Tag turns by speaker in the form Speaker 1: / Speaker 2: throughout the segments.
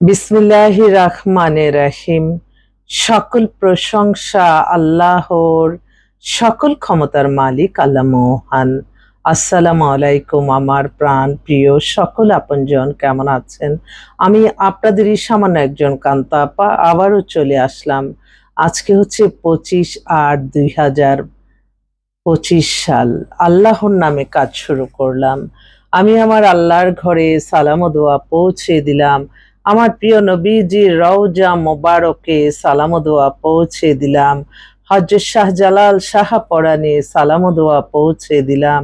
Speaker 1: বিসমিল্লাহ রহমানে রাহিম। সকল প্রশংসা আল্লাহর, সকল ক্ষমতার মালিক আল্লাহ মহান। আসসালামু আলাইকুম আমার প্রাণ প্রিয় সকল আপনজন, কেমন আছেন? আমি আপনাদেরই সামান্য একজন কান্তা আপা আবারও চলে আসলাম। আজকে হচ্ছে পঁচিশ আট দুই হাজার পঁচিশ সাল। আল্লাহর নামে কাজ শুরু করলাম। আমি আমার আল্লাহর ঘরে সালাম দোয়া পৌঁছে দিলাম। আমার প্রিয় নবীজি, রওজা মোবারকে সালাম দোয়া পৌঁছে দিলাম। হজরত শাহজালাল শাহ পরানে সালাম দোয়া পৌঁছে দিলাম।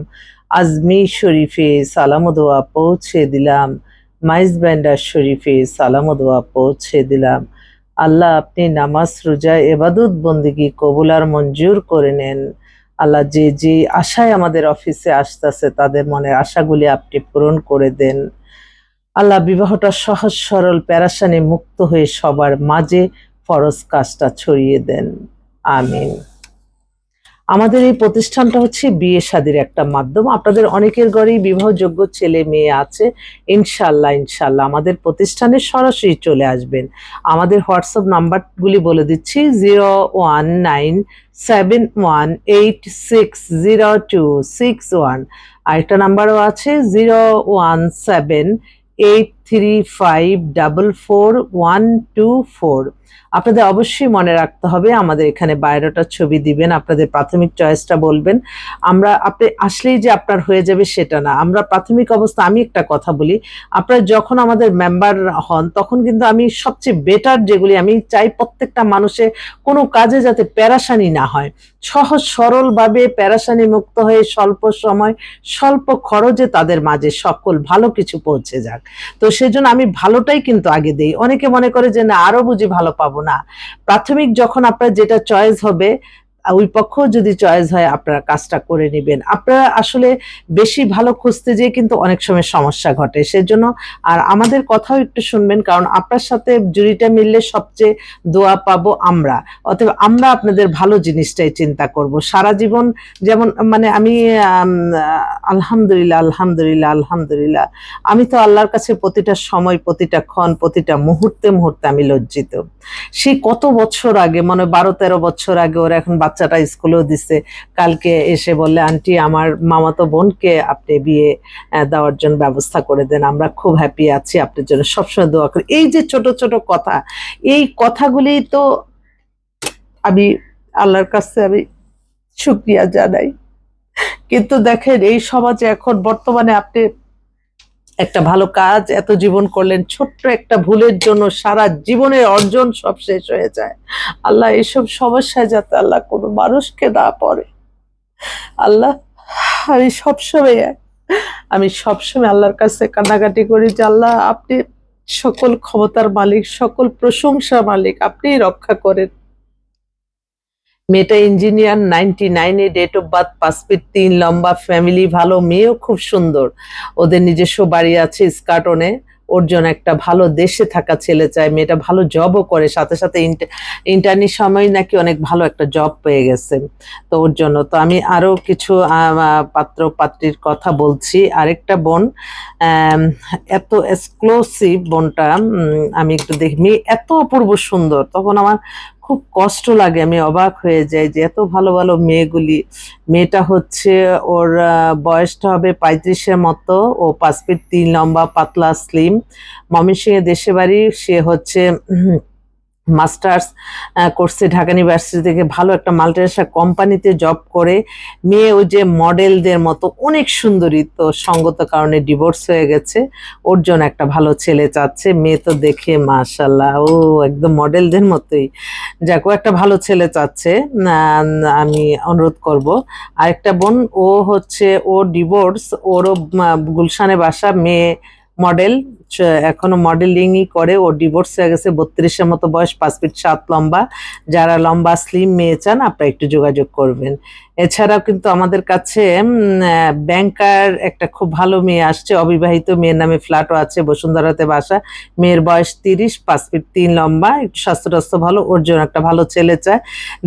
Speaker 1: আজমি শরীফে সালাম দোয়া পৌঁছে দিলাম। মাইজ ব্যান্ডার শরীফে সালাম দোয়া পৌঁছে দিলাম। আল্লাহ আপনি নামাজ, রোজা এবাদত বন্দিগি কবুলার মঞ্জুর করে নেন। আল্লাহ যে যে আশায় আমাদের অফিসে আসতেছে, তাদের মনের আশাগুলি আপনি পূরণ করে দেন। আল্লাহ বিবাহটা সহজ, সরল, প্যারাসানে মুক্ত হয়ে সবার মাঝে ফরজ কাজটা ছড়িয়ে দেন। আমিন। আমাদের এই প্রতিষ্ঠানটা হচ্ছে বিয়ে শাদির একটা মাধ্যম। আপনাদের অনেকের ঘরেই বিবাহযোগ্য ছেলে মেয়ে আছে। ইনশাল্লাহ ইনশাল্লাহ আমাদের প্রতিষ্ঠানে সরাসরি চলে আসবেন। আমাদের হোয়াটসঅ্যাপ নাম্বারগুলি বলে দিচ্ছি, zero one nine seven one eight six zero two six one. আরেকটা নাম্বারও আছে, zero one seven eight three five double four one two four আপনাদের অবশ্যই মনে রাখতে হবে, আমাদের এখানে বায়োডাটার ছবি দিবেন, আপনাদের প্রাথমিক চয়েসটা বলবেন। আমরা, আপনি আসলেই যে আপনার হয়ে যাবে সেটা না। আমরা প্রাথমিক অবস্থা, আমি একটা কথা বলি, আপনারা যখন আমাদের মেম্বার হন, তখন কিন্তু আমি সবচেয়ে বেটার যেগুলি, আমি চাই প্রত্যেকটা মানুষে কোনো কাজে যাতে প্যারাসানি না হয়। সহজ, সরলভাবে প্যারাসানি মুক্ত হয়ে স্বল্প সময়, স্বল্প খরচে তাদের মাঝে সকল ভালো কিছু পৌঁছে যাক। তো সেজন্য আমি ভালোটাই কিন্তু আগে দেই। অনেকে মনে করে যে, না আরও বুঝি ভালো পাবো না। প্রাথমিক যখন আপনার যেটা চয়েস হবে ওই পক্ষ যদি চয়েস হয়, আপনারা কাজটা করে নেবেন। আপনারা আসলে বেশি ভালো খুঁজতে যেয়ে কিন্তু অনেক সময় সমস্যা ঘটে। সেজন্য আর আমাদের কথাও একটু শুনবেন, কারণ আপনার সাথে জুড়িটা মিললে সবচেয়ে দোয়া পাবো আমরা। অতএব আমরা আপনাদের ভালো জিনিসটাই চিন্তা করব। সারা জীবন যেমন মানে আমি আলহামদুলিল্লাহ আলহামদুলিল্লাহ আলহামদুলিল্লাহ। আমি তো আল্লাহর কাছে প্রতিটা সময়, প্রতিটা ক্ষণ, প্রতিটা মুহূর্তে মুহূর্তে আমি লজ্জিত। সেই কত বছর আগে মানে বারো তেরো বছর আগে ওরা এখন বাচ্চাটা স্কুলেও দিছে। কালকে এসে বললে, আন্টি, আমার মামাতো বোনকে আপনি বিয়ে দেওয়ার জন্য ব্যবস্থা করে দেন। আমরা খুব হ্যাপি আছি আপনার জন্য। সবসময় দোয়া করি। এই যে ছোট ছোট কথা, এই কথাগুলি তো আমি আল্লাহর কাছে আমি শুক্রিয়া জানাই। কিন্তু দেখেন, এই সমাজে এখন বর্তমানে আপনি একটা ভালো কাজ এত জীবন করলেন, ছোট্ট একটা ভুলের জন্য সারা জীবনের অর্জন সব শেষ হয়ে যায়। আল্লাহ এইসব সমস্যায় যাতে আল্লাহ কোনো মানুষকে না পড়ে। আল্লাহ, আমি সবসময় আমি সবসময় আল্লাহর কাছে কান্নাকাটি করি যে আল্লাহ, আপনি সকল ক্ষমতার মালিক, সকল প্রশংসা মালিক, আপনিই রক্ষা করেন। মেয়েটা ইঞ্জিনিয়ার নাইনটি নাইনে ডেট অফ বার্থ পাঁচ ফিট তিন লম্বা ফ্যামিলি ভালো মেয়েও খুব সুন্দর। ওদের নিজস্ব বাড়ি আছে স্কাটনে ওর জন্য একটা ভালো দেশে থাকা ছেলে চায়। মেয়েটা ভালো জবও করে। সাথে সাথে ইন্টারনি সময় নাকি অনেক ভালো একটা জব পেয়ে গেছে। তো ওর জন্য। তো আমি আরও কিছু পাত্র পাত্রীর কথা বলছি। আরেকটা বোন এত এক্সক্লোসিভ বোনটা আমি একটু দেখি। মেয়ে এত অপূর্ব সুন্দর। তখন আমার খুব কষ্ট লাগে। আমি অবাক হয়ে যাই যে এত ভালো ভালো মেয়েগুলি, মেয়েটা হচ্ছে ওর বয়সটা হবে পঁয়ত্রিশের মতো। ও পাঁচ ফিট তিন, লম্বা, পাতলা স্লিম ময়মনসিংহে দেশে বাড়ি, সে হচ্ছে মাস্টার্স করছে ঢাকা ইউনিভার্সিটি থেকে, ভালো একটা মাল্টিনেশনাল কোম্পানিতে জব করে। মেয়ে ওই যে মডেলদের মতো, অনেক সুন্দরী তো সঙ্গত কারণে ডিভোর্স হয়ে গেছে। ওর জন্য একটা ভালো ছেলে চাচ্ছে, মেয়ে তো দেখে মাশাল্লাহ ও একদম মডেলদের মতোই। যাক একটা ভালো ছেলে চাচ্ছে আমি অনুরোধ করব। আরেকটা বোন, ও হচ্ছে, ও ডিভোর্স ওরও গুলশানে বাসা, মেয়ে মডেল এখনও মডেলিংই করে, ও ডিভোর্স হয়ে গেছে, বত্রিশের মতো বয়স, পাঁচ ফিট সাত লম্বা। যারা লম্বা স্লিম মেয়ে চান, আপনারা একটু যোগাযোগ করবেন। এছাড়াও কিন্তু আমাদের কাছে ব্যাংকার একটা খুব ভালো মেয়ে আসছে, অবিবাহিত মেয়ের নামে ফ্ল্যাটও আছে, বসুন্ধরাতে বাসা। মেয়ের বয়স তিরিশ, পাঁচ ফিট তিন লম্বা, একটু স্বাস্থ্য ভালো, ওর জন্য একটা ভালো ছেলে চায়।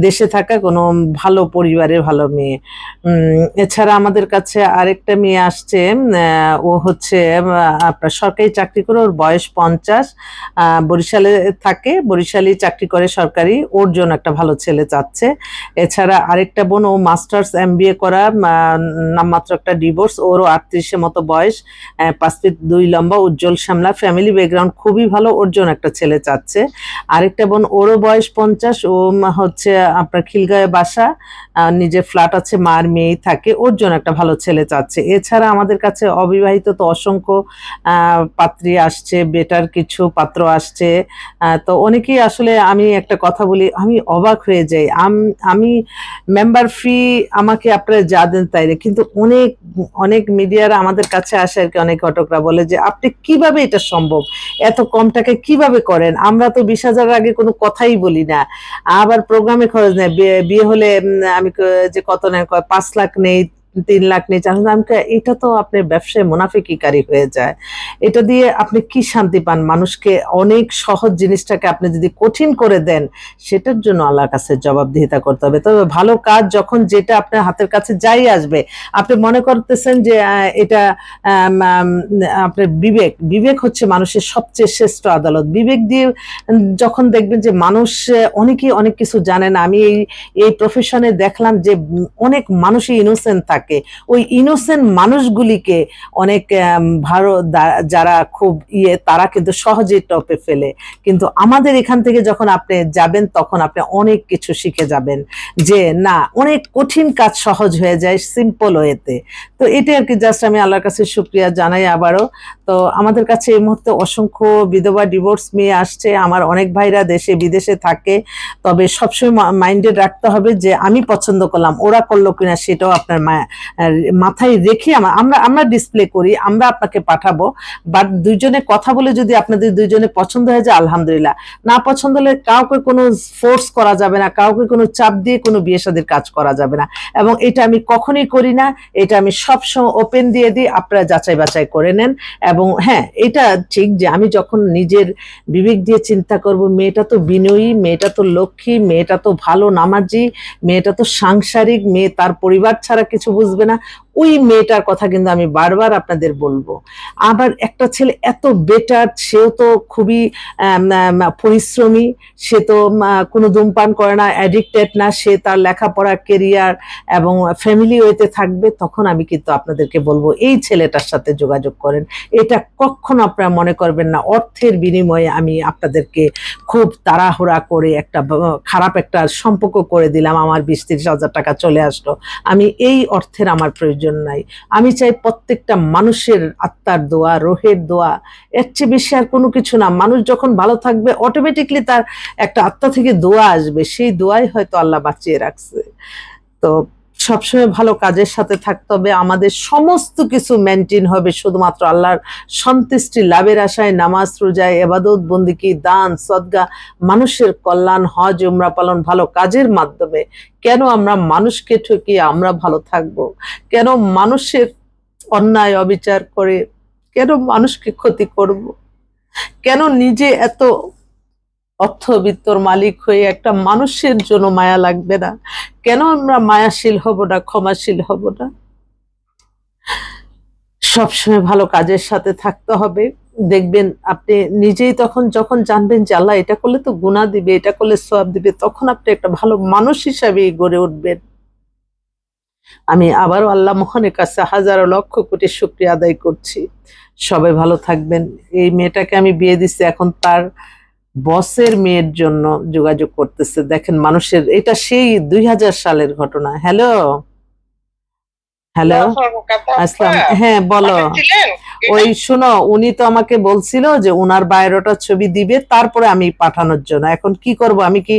Speaker 1: দেশে থাকা কোনো ভালো পরিবারের ভালো মেয়ে। এছাড়া আমাদের কাছে আরেকটা মেয়ে আসছে ও হচ্ছে আপনার সরকারি চাকরি করে, ওর বয়স পঞ্চাশ বরিশালে থাকে বরিশালে চাকরি করে সরকারি, ওর জন্য একটা ভালো ছেলে চাচ্ছে। এছাড়া আরেকটা বোন, ও মাস্টার্স এম করা নামমাত্র একটা ডিভোর্স, ওরও আটত্রিশের মতো বয়স পাঁচ ফিট দুই লম্বা, উজ্জ্বল শ্যামলা, ফ্যামিলি ব্যাকগ্রাউন্ড খুবই ভালো, ওর জন্য একটা ছেলে চাচ্ছে। আরেকটা বোন, ওরও বয়স পঞ্চাশ, ও হচ্ছে আপনার খিলগাঁয়ে বাসা নিজের ফ্ল্যাট আছে, মার মেয়েই থাকে, ওর জন্য একটা ভালো ছেলে চাচ্ছে। এছাড়া আমাদের কাছে অবিবাহিত তো অসংখ্য পাত্রী আসছে, বেটার কিছু পাত্র আসছে তো অনেকেই আসলে আমি একটা কথা বলি, আমি অবাক হয়ে যাই। আমি মেম্বার ফি আমাকে আপনারা যা দেন তাই। কিন্তু অনেক অনেক মিডিয়ারা আমাদের কাছে আসে আর কি, অনেক ঘটকরা বলে যে, আপনি কীভাবে এটা সম্ভব? এত কম টাকায় কীভাবে করেন? আমরা তো বিশ হাজারের আগে কোনো কথাই বলি না। আবার প্রোগ্রামে খরচ নেয় বিয়ে হলে আমি যে কত নেয় পাঁচ লাখ নেই তিন লাখ নেই চার লাখ। আমি এটা তো আপনার ব্যবসায় মুনাফিকিকারী হয়ে যায়। এটা দিয়ে আপনি কি শান্তি পান? মানুষকে অনেক সহজ জিনিসটাকে আপনি যদি কঠিন করে দেন, সেটার জন্য আল্লাহর কাছে জবাবদিহিতা করতে হবে। তবে ভালো কাজ যখন যেটা আপনার হাতের কাছে যাই আসবে, আপনি মনে করতেছেন যে এটা আপনার বিবেক। বিবেক হচ্ছে মানুষের সবচেয়ে শ্রেষ্ঠ আদালত। বিবেক দিয়ে যখন দেখবেন যে মানুষ, অনেকেই অনেক কিছু জানে না। আমি এই এই প্রফেশনে দেখলাম যে অনেক মানুষই ইনোসেন্ট থাকে। ওই ইনোসেন্ট মানুষগুলিকে অনেক ভালো যারা খুব ইয়ে তারা কিন্তু সহজেই টপে ফেলে। কিন্তু আমাদের এখান থেকে যখন আপনি যাবেন, তখন আপনি অনেক কিছু শিখে যাবেন। যে, না, অনেক কঠিন কাজ সহজ হয়ে যায় সিম্পল ওয়েতে তো এটা আর কি জাস্ট আমি আল্লাহর কাছে শুক্রিয়া জানাই আবারও। তো আমাদের কাছে এই মুহূর্তে অসংখ্য বিধবা ডিভোর্স মেয়ে আসছে। আমার অনেক ভাইরা দেশে, বিদেশে থাকে। তবে সবসময় মাইন্ডেড রাখতে হবে যে, আমি পছন্দ করলাম, ওরা করল কিনা, সেটাও আপনার মাথায় রেখে আমা- আমরা আমরা ডিসপ্লে করি, আমরা আপনাকে পাঠাবো। বাট দুইজনে কথা বলে যদি আপনাদের দুইজনে পছন্দ হয়ে যায়, আলহামদুলিল্লাহ। না পছন্দ হলে কাউকে কোনো ফোর্স করা যাবে না, কাউকে কোনো চাপ দিয়ে কোনো বিয়ে শাদীর কাজ করা যাবে না। এবং এটা আমি কখনোই করি না, এটা আমি সবসময় ওপেন দিয়ে দিই, আপনারা যাচাই বাছাই করে নেন। এবং হ্যাঁ এটা ঠিক যে আমি যখন নিজের বিবেক দিয়ে চিন্তা করব, মেয়েটা তো বিনয়ী, মেয়েটা তো লক্ষ্মী, মেয়েটা তো ভালো নামাজি, মেয়েটা তো সাংসারিক, মেয়ে তার পরিবার ছাড়া কিছু বুঝবে না। ওই মেয়েটার কথা কিন্তু আমি বারবার আপনাদের বলব। আবার একটা ছেলে এত বেটার সেও তো খুবই পরিশ্রমী, সে তো কোনো ধূমপান করে না অ্যাডিক্টেড না, সে তার লেখাপড়া কেরিয়ার এবং ফ্যামিলি ওয়েতে থাকবে, তখন আমি কিন্তু আপনাদেরকে বলব, এই ছেলেটার সাথে যোগাযোগ করেন। এটা কখনো আপনারা মনে করবেন না, অর্থের বিনিময়ে আমি আপনাদেরকে খুব তাড়াহুড়া করে একটা খারাপ একটা সম্পর্ক করে দিলাম, আমার বিশ তিরিশ হাজার টাকা চলে আসলো। আমি এই অর্থের আমার প্রয়োজন নাই। আমি চাই প্রত্যেকটা মানুষের আত্মার দোয়া, রোহের দোয়া, এর চেয়ে বেশি আর কোনো কিছু না। মানুষ যখন ভালো থাকবে অটোমেটিকলি তার একটা আত্মা থেকে দোয়া আসবে। সেই দোয়াই হয়তো আল্লাহ বাঁচিয়ে রাখছে। তো সবসময় ভালো কাজের সাথে থাকতে হবে। আমাদের সমস্ত কিছু মেনটেন হবে। শুধুমাত্র আল্লাহর সন্তুষ্টি, লাভের আশায় নামাজ, রোজায় এবাদত বন্দিকি, দান, সদগা, মানুষের কল্যাণ, হজ, উমরা পালন ভালো কাজের মাধ্যমে। কেন আমরা মানুষকে ঠকিয়ে আমরা ভালো থাকব? কেন মানুষের অন্যায়, অবিচার করে কেন মানুষকে ক্ষতি করব? কেন নিজে এত অর্থবিত্তর মালিক হয়ে একটা মানুষের জন্য মায়া লাগবে না? কেন আমরা মায়াশীল হব না, ক্ষমাশীল হব না? সবসময় ভালো কাজের সাথে থাকতে হবে। দেখবেন আপনি নিজেই তখন যখন জানবেন আল্লাহ এটা করলে তো গুণা দিবে, এটা করলে সব দিবে, তখন আপনি একটা ভালো মানুষ হিসাবেই গড়ে উঠবেন। আমি আবারও আল্লাহ মোহনের কাছে হাজারো লক্ষ কোটি শুক্রিয়া আদায় করছি। সবাই ভালো থাকবেন। এই মেয়েটাকে আমি বিয়ে দিচ্ছি এখন তার বসের মেয়ের জন্য যোগাযোগ করতেছে। দেখেন মানুষের, এটা সেই দুই হাজার সালের ঘটনা। হ্যালো? হ্যালো? আসসালাম। হ্যাঁ বলো। ওই শোনো, উনি তো আমাকে বলছিল যে উনার বায়োডাটা ছবি দিবে, তারপরে আমি পাঠানোর জন্য। এখন কি করব? আমি কি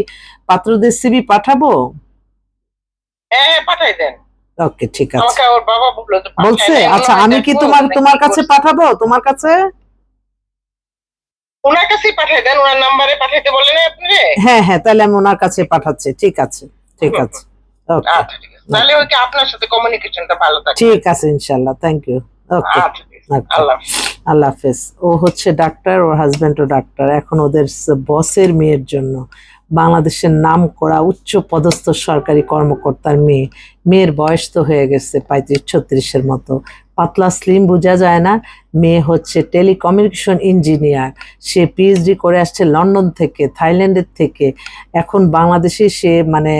Speaker 1: পাত্রদের সিবি পাঠাবো?
Speaker 2: হ্যাঁ পাঠাই দেন।
Speaker 1: ওকে ঠিক আছে।
Speaker 2: আমাকে ওর বাবা বলল
Speaker 1: বলছে আচ্ছা আমি কি তোমার তোমার কাছে পাঠাবো? তোমার কাছে?
Speaker 2: ওনার কাছেই পাঠাই দেন ওনার নাম্বারে পাঠাইতে বলেন আপনি
Speaker 1: হ্যাঁ হ্যাঁ তাহলে আমি ওনার কাছে পাঠাচ্ছি ঠিক আছে ঠিক আছে। ওকে
Speaker 2: আচ্ছা তাহলে ওই কি আপনার সাথে কমিউনিকেশনটা ভালো থাকে
Speaker 1: ঠিক আছে ইনশাল্লাহ থ্যাংক ইউ ওকে।
Speaker 2: আল্লাহ
Speaker 1: আল্লাহ হাফেজ। ও হচ্ছে ডাক্তার ওর হাজবেন্ডও ডাক্তার এখন ওদের বসের মেয়ের জন্য। বাংলাদেশের নাম করা উচ্চ পদস্থ সরকারি কর্মকর্তার মেয়ে। মেয়ের বয়স তো হয়ে গেছে পঁয়ত্রিশ ছত্রিশের মতো। পাতলা স্লিম বোঝা যায় না। মেয়ে হচ্ছে টেলিকমিউনিকেশন ইঞ্জিনিয়ার সে পিএইচডি করে আসছে লন্ডন থেকে থাইল্যান্ডের থেকে। এখন বাংলাদেশে সে মানে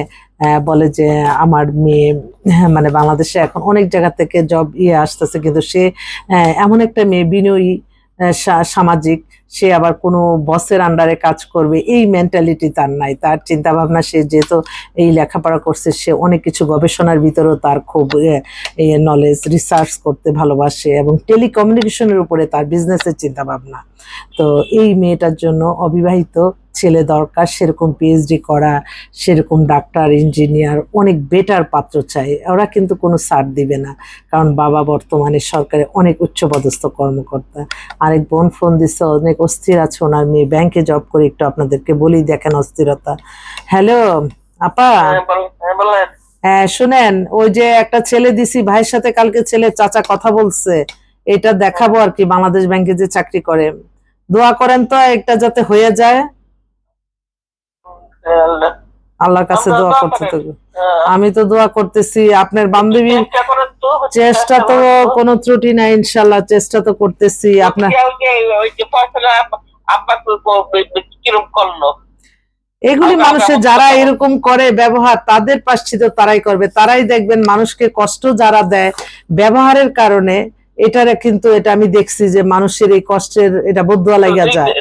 Speaker 1: বলে যে আমার মেয়ে হ্যাঁ, মানে বাংলাদেশে এখন অনেক জায়গা থেকে জব ইয়ে আসতেছে। কিন্তু সে এমন একটা মেয়ে বিনয়ী সামাজিক, সে আবার কোনো বসের আন্ডারে কাজ করবে, এই মেন্টালিটি তার নাই। তার চিন্তা ভাবনা সে যেহেতু এই লেখাপড়া করছে, সে অনেক কিছু গবেষণার ভিতরেও তার খুব নলেজ রিসার্চ করতে ভালোবাসে এবং টেলিকমিউনিকেশনের উপরে তার বিজনেসের চিন্তা ভাবনা তো এই মেয়েটার জন্য অবিবাহিত ছেলে দরকার সেরকম পিএইচডি করা সেরকম ডাক্তার ইঞ্জিনিয়ার অনেক বেটার পাত্র চাই। ওরা কিন্তু কোনো সার দিবে না। কারণ বাবা বর্তমানে সরকারে অনেক উচ্চপদস্থ কর্মকর্তা। আরেক বোন ফোন দিচ্ছে অনেক অস্থির আছে ওনার মেয়ে ব্যাংকে জব করে একটু আপনাদেরকে বলি দেখেন অস্থিরতা। হ্যালো আপা?
Speaker 2: হ্যাঁ, হ্যাঁ, বলেন।
Speaker 1: হ্যাঁ শুনেন ওই যে একটা ছেলে দিছি ভাইয়ের সাথে কালকে ছেলে চাচা কথা বলছে। এটা দেখাবো আর কি বাংলাদেশ ব্যাংকে যে চাকরি করে। দোয়া করেন তো একটা যাতে হয়ে যায়।
Speaker 2: হ্যাঁ।
Speaker 1: আল্লাহর কাছে দোয়া করতে। থাকব
Speaker 2: হ্যাঁ,
Speaker 1: আমি তো দোয়া করতেছি আপনার বান্ধবীর
Speaker 2: চেষ্টা তো।
Speaker 1: কোনো ত্রুটি নাই ইনশাল্লাহ চেষ্টা তো করতেছি আপনার এগুলি মানুষের যারা। এরকম করে ব্যবহার তাদের পাশ্চিত তারাই করবে তারাই দেখবেন মানুষকে কষ্ট যারা দেয় ব্যবহারের কারণে এটারে কিন্তু এটা আমি দেখছি যে মানুষের এই কষ্টের এটা বদুয়া লাগা যায়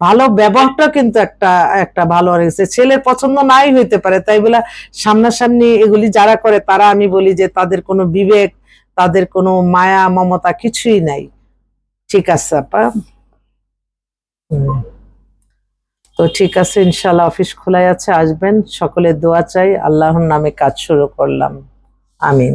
Speaker 1: ভালো ব্যবহারটা কিন্তু একটা একটা ভালো হয়েছে ছেলের পছন্দ নাই হইতে পারে, তাই বলে সামনাসামনি এগুলি যারা করে তারা আমি বলি যে তাদের কোনো বিবেক, তাদের কোনো মায়া, মমতা কিছুই নাই। ঠিক আছে, আপা। তো ঠিক আছে ইনশাল্লাহ অফিস খোলাই আছে, আসবেন। সকলের দোয়া চাই, আল্লাহর নামে কাজ শুরু করলাম। আমিন।